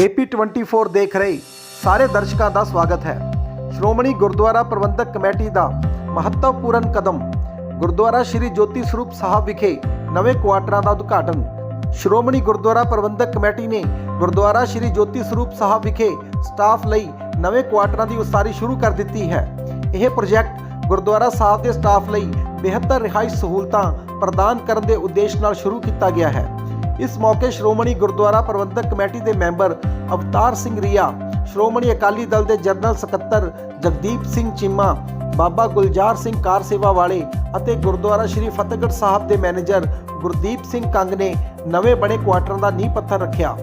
AP 24 ਦੇਖ ਰਹੇ ਸਾਰੇ ਦਰਸ਼ਕਾਂ ਦਾ ਸਵਾਗਤ ਹੈ। ਸ਼੍ਰੋਮਣੀ ਗੁਰਦੁਆਰਾ ਪ੍ਰਬੰਧਕ ਕਮੇਟੀ ਦਾ ਮਹੱਤਵਪੂਰਨ ਕਦਮ, ਗੁਰਦੁਆਰਾ ਸ਼੍ਰੀ ਜੋਤੀ ਸਰੂਪ ਸਾਹਿਬ ਵਿਖੇ ਨਵੇਂ ਕੁਆਟਰਾਂ ਦਾ ਉਦਘਾਟਨ। ਸ਼੍ਰੋਮਣੀ ਗੁਰਦੁਆਰਾ ਪ੍ਰਬੰਧਕ ਕਮੇਟੀ ਨੇ ਗੁਰਦੁਆਰਾ ਸ਼੍ਰੀ ਜੋਤੀ ਸਰੂਪ ਸਾਹਿਬ ਵਿਖੇ ਸਟਾਫ ਲਈ ਨਵੇਂ ਕੁਆਟਰਾਂ ਦੀ ਉਸਾਰੀ ਸ਼ੁਰੂ ਕਰ ਦਿੱਤੀ ਹੈ। ਇਹ ਪ੍ਰੋਜੈਕਟ ਗੁਰਦੁਆਰਾ ਸਾਹਿਬ ਦੇ ਸਟਾਫ ਲਈ ਬਿਹਤਰ ਰਿਹਾਇਸ਼ ਸਹੂਲਤਾਂ ਪ੍ਰਦਾਨ ਕਰਨ ਦੇ ਉਦੇਸ਼ ਨਾਲ ਸ਼ੁਰੂ ਕੀਤਾ ਗਿਆ ਹੈ। ਇਸ ਮੌਕੇ ਸ਼੍ਰੋਮਣੀ ਗੁਰਦੁਆਰਾ ਪ੍ਰਬੰਧਕ ਕਮੇਟੀ ਦੇ ਮੈਂਬਰ ਅਵਤਾਰ ਸਿੰਘ ਰੀਆ, ਸ਼੍ਰੋਮਣੀ ਅਕਾਲੀ ਦਲ ਦੇ ਜਨਰਲ ਸਕੱਤਰ ਜਗਦੀਪ ਸਿੰਘ ਚੀਮਾ, ਬਾਬਾ ਗੁਲਜ਼ਾਰ ਸਿੰਘ ਕਾਰ ਸੇਵਾ ਵਾਲੇ ਅਤੇ ਗੁਰਦੁਆਰਾ ਸ਼੍ਰੀ ਫਤਿਹਗੜ੍ਹ ਸਾਹਿਬ ਦੇ ਮੈਨੇਜਰ ਗੁਰਦੀਪ ਸਿੰਘ ਕੰਗ ਨੇ ਨਵੇਂ ਬਣੇ ਕੁਆਟਰ ਦਾ ਨੀਂਹ ਪੱਥਰ ਰੱਖਿਆ।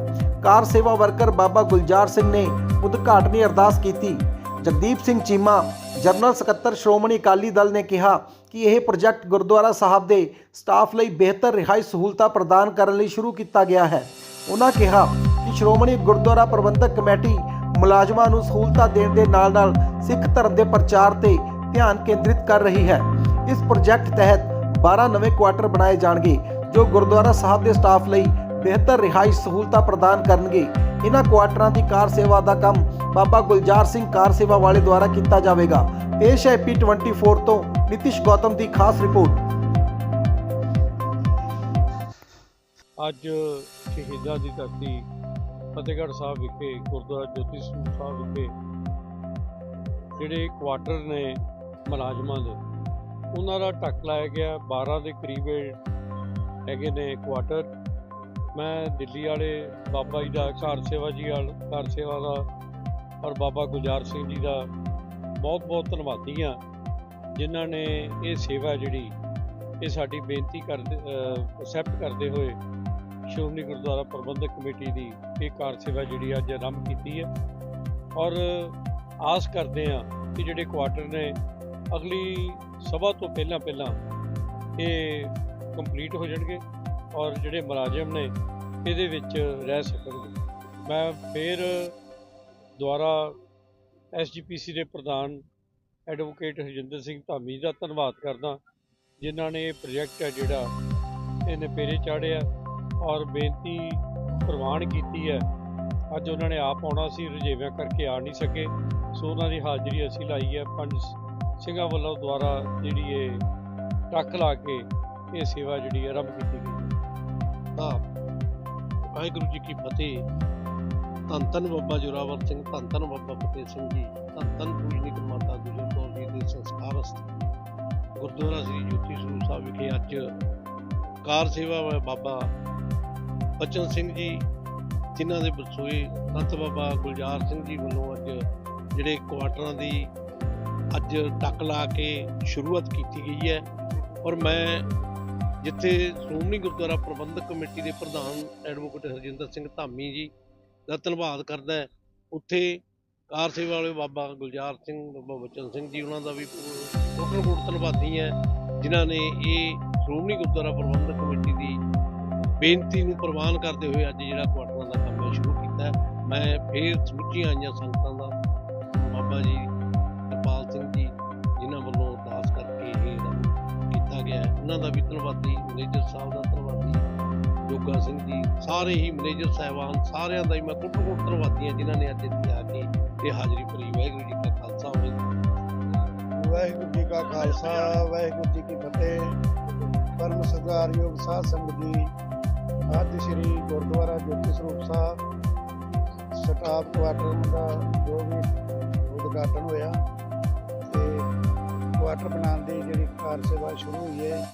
ਕਾਰ ਸੇਵਾ ਵਰਕਰ ਬਾਬਾ ਗੁਲਜ਼ਾਰ ਸਿੰਘ ਨੇ ਉਦਘਾਟਨੀ ਅਰਦਾਸ ਕੀਤੀ। ਜਗਦੀਪ ਸਿੰਘ ਚੀਮਾ ਜਨਰਲ ਸਕੱਤਰ ਸ਼੍ਰੋਮਣੀ ਅਕਾਲੀ ਦਲ ਨੇ ਕਿਹਾ ਕਿ ਇਹ ਪ੍ਰੋਜੈਕਟ ਗੁਰਦੁਆਰਾ ਸਾਹਿਬ ਦੇ ਸਟਾਫ ਲਈ ਬਿਹਤਰ ਰਿਹਾਇਸ਼ ਸਹੂਲਤਾਂ ਪ੍ਰਦਾਨ ਕਰਨ ਲਈ ਸ਼ੁਰੂ ਕੀਤਾ ਗਿਆ ਹੈ। ਉਹਨਾਂ ਕਿਹਾ ਕਿ ਸ਼੍ਰੋਮਣੀ ਗੁਰਦੁਆਰਾ ਪ੍ਰਬੰਧਕ ਕਮੇਟੀ ਮੁਲਾਜ਼ਮਾਂ ਨੂੰ ਸਹੂਲਤਾਂ ਦੇਣ ਦੇ ਨਾਲ-ਨਾਲ ਸਿੱਖ ਧਰਮ ਦੇ ਪ੍ਰਚਾਰ ਤੇ ਧਿਆਨ ਕੇਂਦਰਿਤ ਕਰ ਰਹੀ ਹੈ। ਇਸ ਪ੍ਰੋਜੈਕਟ ਤਹਿਤ 12 ਨਵੇਂ ਕੁਆਟਰ ਬਣਾਏ ਜਾਣਗੇ, ਜੋ ਗੁਰਦੁਆਰਾ ਸਾਹਿਬ ਦੇ ਸਟਾਫ ਲਈ ਬਿਹਤਰ ਰਿਹਾਇਸ਼ ਸਹੂਲਤਾਂ ਪ੍ਰਦਾਨ ਕਰਨਗੇ। ਇਹਨਾਂ ਕੁਆਟਰਾਂ ਦੀ ਕਾਰ ਸੇਵਾ ਦਾ ਕੰਮ ਬਾਬਾ ਗੁਲਜ਼ਾਰ ਸਿੰਘ ਕਾਰ ਸੇਵਾ ਵਾਲੇ ਦੁਆਰਾ ਕੀਤਾ ਜਾਵੇਗਾ। ਪੇਸ਼ ਹੈ ਪੀ 24 ਤੋਂ ਨਿਤਿਸ਼ ਗੌਤਮ ਦੀ ਖਾਸ ਰਿਪੋਰਟ। ਅੱਜ ਸ਼ਹੀਦਾਂ ਦੀ ਧਰਤੀ ਫਤਿਹਗੜ੍ਹ ਸਾਹਿਬ ਵਿਖੇ, ਗੁਰਦੁਆਰਾ ਜੋਤੀ ਸਰੂਪ ਸਾਹਿਬ ਵਿਖੇ ਜਿਹੜੇ ਕੁਆਟਰ ਨੇ ਮੁਲਾਜ਼ਮਾਂ ਦੇ, ਉਹਨਾਂ ਦਾ ਢੱਕ ਲਾਇਆ ਗਿਆ। 12 ਦੇ ਕਰੀਬ ਹੈਗੇ ਨੇ ਕੁਆਟਰ। ਮੈਂ ਦਿੱਲੀ ਵਾਲੇ ਬਾਬਾ ਜੀ ਦਾ ਘਰ ਸੇਵਾ ਜੀ ਵਾਲ, ਘਰ ਸੇਵਾ ਦਾ ਔਰ ਬਾਬਾ ਗੁਲਜ਼ਾਰ ਸਿੰਘ ਜੀ ਦਾ ਬਹੁਤ ਬਹੁਤ ਧੰਨਵਾਦੀ ਹਾਂ, ਜਿਨ੍ਹਾਂ ਨੇ ਇਹ ਸੇਵਾ ਜਿਹੜੀ ਇਹ ਸਾਡੀ ਬੇਨਤੀ ਕਰਦੇ ਅਕਸੈਪਟ ਕਰਦੇ ਹੋਏ ਸ਼੍ਰੋਮਣੀ ਗੁਰਦੁਆਰਾ ਪ੍ਰਬੰਧਕ ਕਮੇਟੀ ਦੀ ਇਹ ਕਾਰ ਸੇਵਾ ਜਿਹੜੀ ਅੱਜ ਆਰੰਭ ਕੀਤੀ ਹੈ। ਔਰ ਆਸ ਕਰਦੇ ਹਾਂ ਕਿ ਜਿਹੜੇ ਕੁਆਟਰ ਨੇ ਅਗਲੀ ਸਭਾ ਤੋਂ ਪਹਿਲਾਂ ਪਹਿਲਾਂ ਇਹ ਕੰਪਲੀਟ ਹੋ ਜਾਣਗੇ। ਔਰ ਜਿਹੜੇ ਮੁਲਾਜ਼ਮ ਨੇ, ਇਹਦੇ ਵਿੱਚ ਰਹਿ ਸਕਣਗੇ। ਮੈਂ ਫਿਰ ਦੁਆਰਾ ਐਸਜੀਪੀਸੀ ਦੇ ਪ੍ਰਧਾਨ ਐਡਵੋਕੇਟ ਹਰਜਿੰਦਰ ਸਿੰਘ ਧਾਮੀ ਦਾ ਧੰਨਵਾਦ ਕਰਦਾ, ਜਿਨ੍ਹਾਂ ਨੇ ਇਹ ਪ੍ਰੋਜੈਕਟ ਹੈ ਜਿਹੜਾ ਇਹਨੇ ਪੇਰੇ ਚਾੜਿਆ ਔਰ ਬੇਨਤੀ ਪ੍ਰਵਾਨ ਕੀਤੀ ਹੈ। ਅੱਜ ਉਹਨਾਂ ਨੇ ਆਪ ਆਉਣਾ ਸੀ ਰਜੇਵਿਆਂ ਕਰਕੇ ਆ ਨਹੀਂ ਸਕੇ, ਸੋ ਉਹਨਾਂ ਦੀ ਹਾਜ਼ਰੀ ਅਸੀਂ ਲਾਈ ਹੈ। ਪੰਜ ਸਿੰਘਾਂ ਵੱਲੋਂ ਦੁਆਰਾ ਜਿਹੜੀ ਇਹ ਟੱਕ ਲਾ ਕੇ ਇਹ ਸੇਵਾ ਜਿਹੜੀ ਆਰੰਭ ਕੀਤੀ ਗਈ। ਦਾ ਵਾਹਿਗੁਰੂ ਜੀ ਕੀ ਫਤਿਹ। ਧੰਨ ਧੰਨ ਬਾਬਾ ਜੋਰਾਵਰ ਸਿੰਘ, ਧੰਨ ਧੰਨ ਬਾਬਾ ਫਤਿਹ ਸਿੰਘ ਜੀ, ਧੰਨ ਧੰਨ ਪੂਜਨੀਕ ਮਾਤਾ ਗੁਜਰ ਕੌਰ ਜੀ ਦੇ ਸੰਸਕਾਰ ਗੁਰਦੁਆਰਾ ਸ੍ਰੀ ਜੋਤੀ ਸਰੂਪ ਸਾਹਿਬ ਵਿਖੇ ਅੱਜ ਕਾਰ ਸੇਵਾ ਵਾ ਬਾਬਾ ਬਚਨ ਸਿੰਘ ਜੀ, ਜਿਨ੍ਹਾਂ ਦੇ ਬਸੋਏ ਸੰਤ ਬਾਬਾ ਗੁਲਜ਼ਾਰ ਸਿੰਘ ਜੀ ਵੱਲੋਂ ਅੱਜ ਜਿਹੜੇ ਕੁਆਟਰਾਂ ਦੀ ਅੱਜ ਟੱਕ ਲਾ ਕੇ ਸ਼ੁਰੂਆਤ ਕੀਤੀ ਗਈ ਹੈ। ਔਰ ਮੈਂ ਜਿੱਥੇ ਸ਼੍ਰੋਮਣੀ ਗੁਰਦੁਆਰਾ ਪ੍ਰਬੰਧਕ ਕਮੇਟੀ ਦੇ ਪ੍ਰਧਾਨ ਐਡਵੋਕੇਟ ਹਰਜਿੰਦਰ ਸਿੰਘ ਧਾਮੀ ਜੀ ਦਾ ਧੰਨਵਾਦ ਕਰਦਾ ਉੱਥੇ ਕਾਰ ਸੇਵਾ ਵਾਲੇ ਬਾਬਾ ਗੁਲਜ਼ਾਰ ਸਿੰਘ, ਬਾਬਾ ਬਚਨ ਸਿੰਘ ਜੀ ਉਹਨਾਂ ਦਾ ਵੀ ਕੋਟਨ ਕੋਟ ਧੰਨਵਾਦੀ ਹੈ, ਜਿਨ੍ਹਾਂ ਨੇ ਇਹ ਸ਼੍ਰੋਮਣੀ ਗੁਰਦੁਆਰਾ ਪ੍ਰਬੰਧਕ ਕਮੇਟੀ ਦੀ ਬੇਨਤੀ ਨੂੰ ਪ੍ਰਵਾਨ ਕਰਦੇ ਹੋਏ ਅੱਜ ਜਿਹੜਾ ਕੁਆਟਰਾਂ ਦਾ ਕੰਮ ਹੈ, ਸ਼ੁਰੂ ਕੀਤਾ ਮੈਂ ਫੇਰ ਸਮੁੱਚੀਆਂ ਆਈਆਂ ਸੰਗਤਾਂ ਦਾ ਬਾਬਾ ਜੀ ਕੀਤਾ ਉਹਨਾਂ ਦਾ ਵੀ ਧੰਨਵਾਦੀ, ਮੈਨੇਜਰ ਸਾਹਿਬ ਦਾ ਧੰਨਵਾਦੀ, ਜੋਗਾ ਸਿੰਘ ਜੀ, ਸਾਰੇ ਹੀ ਮੈਨੇਜਰ ਸਾਹਿਬਾਨ, ਸਾਰਿਆਂ ਦਾ ਹੀ ਮੈਂ ਕੁੱਟ ਕੁੱਟ ਧੰਨਵਾਦੀ ਹਾਂ ਜਿਨ੍ਹਾਂ ਨੇ ਅੱਜ ਇੱਥੇ ਆ ਕੇ ਇਹ ਹਾਜ਼ਰੀ ਭਰੀ। ਵਾਹਿਗੁਰੂ ਜੀ ਕਾ ਖਾਲਸਾ, ਵਾਹਿਗੁਰੂ ਵਾਹਿਗੁਰੂ ਜੀ ਕਾ ਖਾਲਸਾ, ਵਾਹਿਗੁਰੂ ਜੀ ਕੀ ਫਤਿਹ। ਪਰਮ ਸਤਿਕਾਰਯੋਗ ਸਾਧ ਸੰਗਤ ਜੀ। ਅੱਜ ਸ੍ਰੀ ਗੁਰਦੁਆਰਾ ਜੋਤੀ ਸਰੂਪ ਸਾਹਿਬ, ਸਟਾਫ ਕੁਆਟਰ ਦਾ ਜੋ ਵੀ ਉਦਘਾਟਨ ਹੋਇਆ, ਤੇ ਕੁਆਟਰ ਬਣਾਉਣ ਦੀ ਜਿਹੜੀ ਕਾਰ ਸੇਵਾ ਸ਼ੁਰੂ ਹੋਈ ਹੈ।